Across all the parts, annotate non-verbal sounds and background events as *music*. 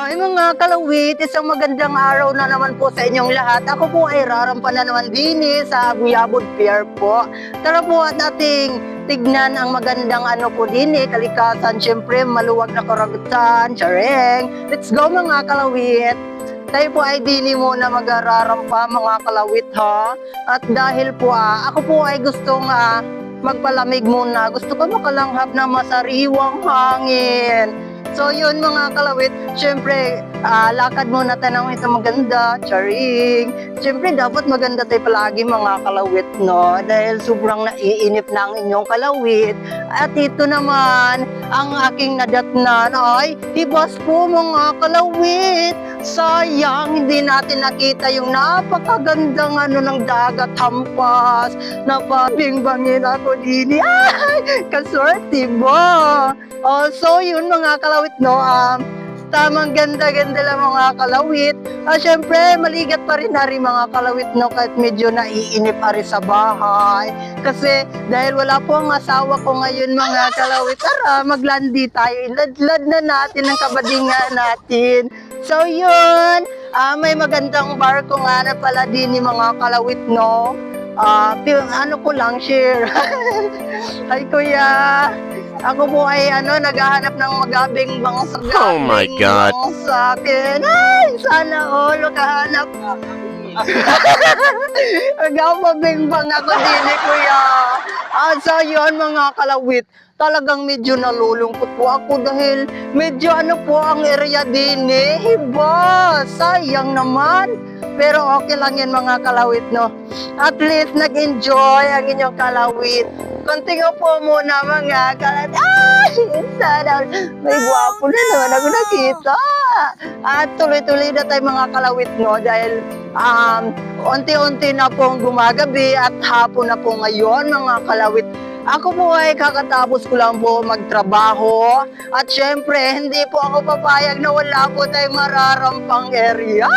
Ay mga kalawit, isang magandang araw na naman po sa inyong lahat. Ako po ay rarampa na naman din eh, sa Guyabod Pier po. Tara po at ating tignan ang magandang ano po din eh, kalikasan. Siyempre, maluwag na karagatan, tsareng. Let's go mga kalawit. Tayo po ay dini muna mag-ararampa mga kalawit ha. At dahil po ah, ako po ay gustong ah, magpalamig muna. Gusto ko makalanghap na masariwang hangin. So yun mga kalawit, syempre ah, lakad muna tayo ng ito maganda, charing. Syempre dapat maganda tayo palagi mga kalawit, no? Dahil sobrang naiinip na ang inyong kalawit. At ito naman, ang aking nadatnan ay hibas po mga kalawit. Sayang, hindi natin nakita yung napakagandang ano ng dagat hampas. Napabingbangin ako din. Ay, kaswerte mo. Oh, so yun mga kalawit no. Um, tamang ganda-ganda lang mga kalawit. Ah, syempre, maligat pa rin ari mga kalawit no kahit medyo naiinip ari sa bahay. Kasi dahil wala po ang asawa ko ngayon mga kalawit, tara maglandi tayo. Iladlad na natin ang kabadingan natin. So yun, ah, may magandang barko nga na pala din ni mga kalawit no. Ah, ano ko lang share. *laughs* Hi kuya. Ako po ay ano, naghahanap ng magabing bang sa Oh my God. sa akin. Ay, sana all makahanap. Magabing bang ako din eh, kuya. Ah, so yun mga kalawit, talagang medyo nalulungkot po ako dahil medyo ano po ang area din eh. Hiba, sayang naman. Pero okay lang yan mga kalawit, no? At least nag-enjoy ang inyong kalawit. Konting po muna mga kalawit. Ay, sana may gwapo na naman ako nakita. At tuloy-tuloy na tayo mga kalawit, no? Dahil um, unti-unti na pong gumagabi at hapon na po ngayon mga kalawit. Ako po ay kakatapos ko lang po magtrabaho at syempre hindi po ako papayag na wala po tayong mararampang area.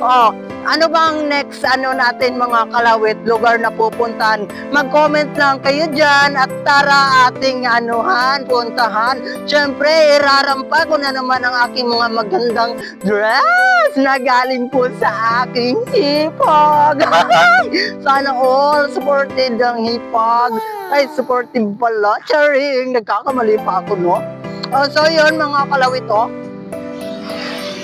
Oh, ano bang next ano natin mga kalawit lugar na pupuntahan? Mag-comment lang kayo dyan at tara ating anuhan, puntahan. Syempre, irarampa ko na naman ang aking mga magandang dress na galing po sa aking hipag. *laughs* *laughs* Sana all supported ang hipag. Ay, supportive pala. Charing, nagkakamali pa ako, no? Oh, so yun, mga kalawit, oh.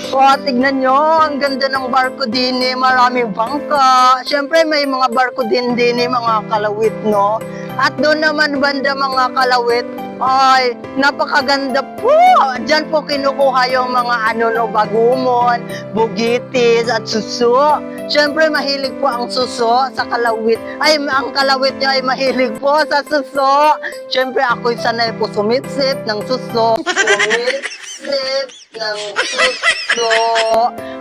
So, tignan nyo, ang ganda ng barko din eh, maraming bangka. Siyempre, may mga barko din din eh, mga kalawit, no? At doon naman banda mga kalawit, ay, napakaganda po. Diyan po kinukuha yung mga ano no, bagumon, bugitis at suso. Siyempre, mahilig po ang suso sa kalawit. Ay, ang kalawit niya ay mahilig po sa suso. Siyempre, ako'y sanay po sumisip ng suso. *laughs* Sumisip ng suso.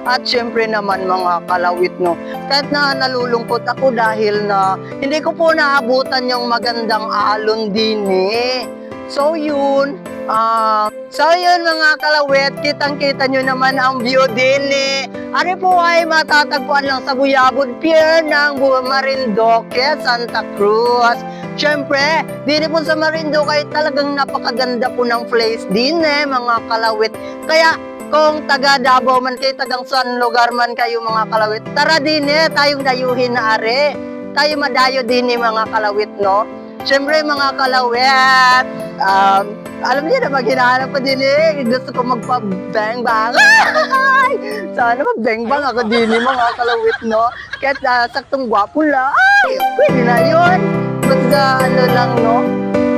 At syempre naman mga kalawit, no. Kahit na nalulungkot ako dahil na hindi ko po naabutan yung magandang alon din eh. So yun, ah, so yun mga kalawit, kitang-kita nyo naman ang view din eh. Ano po ay matatagpuan lang sa Buyabod Pier ng Marindoque, Santa Cruz. Siyempre, din po sa Marindoque ay talagang napakaganda po ng place din eh, mga kalawit. Kaya kung taga Davao man kayo, tagang saan lugar man kayo mga kalawit, tara din eh, tayong dayuhin na are. Tayo madayo din eh, mga kalawit, no? Siyempre mga kalawit, um, alam niyo na maghinahanap ko din eh. Gusto ko magpa-bang bang. Ay! Sana mag-bang bang ako din eh, mga kalawit, no? Kahit ah, saktong gwapo lang. Ay, pwede na yun. Basta ano lang, no?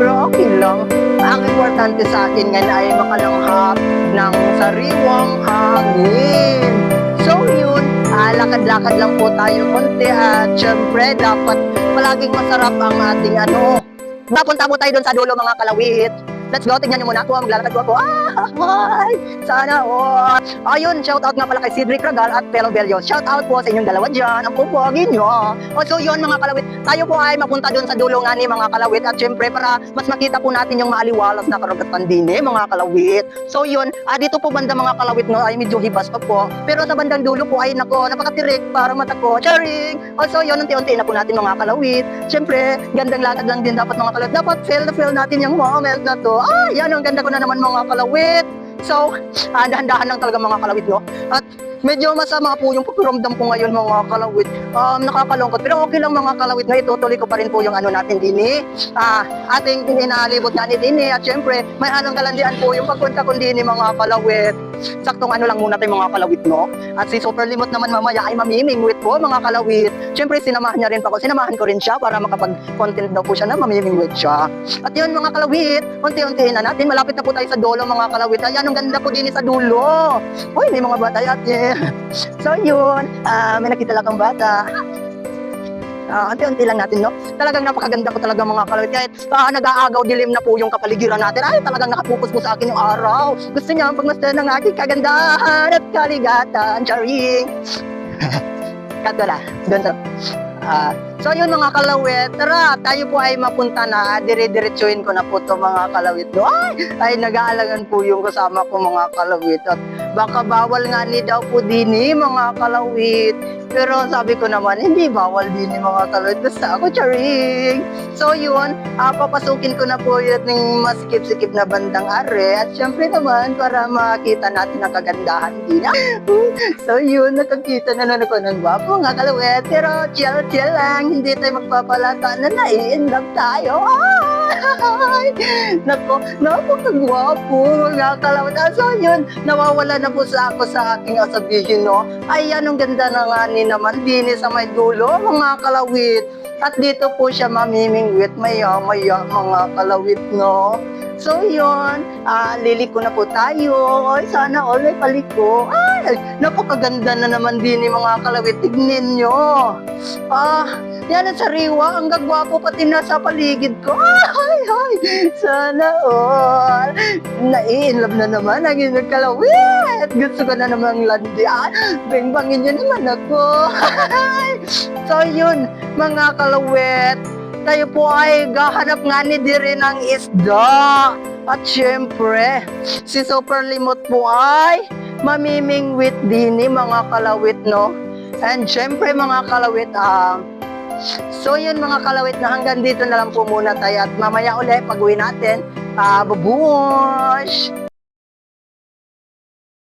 Pero okay lang. Ang importante sa akin ngayon ay makalanghap ng sariwang hangin. So yun, ah, lakad-lakad lang po tayo konti at syempre dapat palaging masarap ang ating ano. Napunta po tayo doon sa dulo mga kalawit. Let's go, tingnan niyo muna ako, maglalakad ko ako. Ah, hi! Sana all. Ayun, shout out nga pala kay Cedric Ragal at Pelo Bello. Shout out po sa inyong dalawa dyan. Ang pupogin nyo. O so yun mga kalawit, tayo po ay mapunta doon sa dulo nga ni mga kalawit at syempre para mas makita po natin yung maaliwalas na karagatan din eh, mga kalawit. So yun, ah, dito po banda mga kalawit no, ay medyo hibas pa po. Pero sa bandang dulo po ay nako, napakatirik para mata ko. Charing! Also yun, unti-unti na po natin mga kalawit. Syempre, gandang lakad lang din dapat mga kalawit. Dapat feel na feel natin yung moment na to. Ah, yan ang ganda ko na naman mga kalawit. So, ah, dahan-dahan lang talaga mga kalawit, no? At medyo masama po yung pakiramdam ko ngayon mga kalawit. Um, nakakalungkot. Pero okay lang mga kalawit na itutuloy ko pa rin po yung ano natin din eh. Ah, ating inaalibot na din eh. At syempre, may anong kalandian po yung pagpunta ko din eh, mga kalawit. Saktong ano lang muna tayo mga kalawit, no? At si Super Limot naman mamaya ay mamimingwit po mga kalawit. Syempre, sinamahan niya rin pa ako. Sinamahan ko rin siya para makapag-content daw po siya na mamimingwit siya. At yun mga kalawit, unti-untiin na natin. Malapit na po tayo sa dulo mga kalawit. Ayan, ang ganda po din sa dulo. Uy, may mga bata yate. *laughs* So yun, ah, may nakita lang kang bata. Ah, unti-unti lang natin, no? Talagang napakaganda po talaga mga kalawit. Kahit ah, nag-aagaw dilim na po yung kapaligiran natin, ay talagang nakapokus po sa akin yung araw. Gusto niya ang pagmasdan ng aking kagandahan at kaligatan. Charing! *laughs* Kat wala. Doon to. Ah, so yun mga kalawit, tara, tayo po ay mapunta na. Dire-diretsuhin ko na po to mga kalawit. Ay, ay nag-aalangan po yung kasama ko mga kalawit. At baka bawal nga ni daw po din eh, mga kalawit. Pero sabi ko naman, hindi bawal din eh, mga kalawit. Basta ako, charing. So yun, ah, papasukin ko na po yun ng maskip-sikip na bandang are. At syempre naman, para makita natin ang kagandahan din. *laughs* So yun, nakakita na naman ako ng gwapo nga kalawet. Pero chill, chill lang. Hindi tayo magpapalata na nai-inlove tayo. Ay! *laughs* Nako, napakagwapo mga kalawet. Ah, so yun, nawawala na po sa ako sa aking sabihin, no? Ay, anong ganda na nga ni naman. Dini sa may dulo, mga kalawit. At dito po siya mamimingwit, maya-maya mga kalawit, no? So yun, ah, liliko na po tayo. Ay, sana all ay paliko. Ay, napakaganda na naman din ni mga kalawit. Tignan nyo. Ah, yan ang sariwa. Ang gagwapo pati na sa paligid ko. *laughs* Ay, ay, sana all. Nai-inlove na naman ang inyong kalawit. Gusto ko na namang landian. Beng-bangin nyo naman ako. *laughs* so yun, mga kalawit tayo po ay gahanap nga ni Dire ng isda. At syempre, si Super Limot po ay mamimingwit din ni mga kalawit, no? And syempre mga kalawit, ah, so yun mga kalawit na hanggang dito na lang po muna tayo at mamaya ulit pag uwi natin, ah, babush!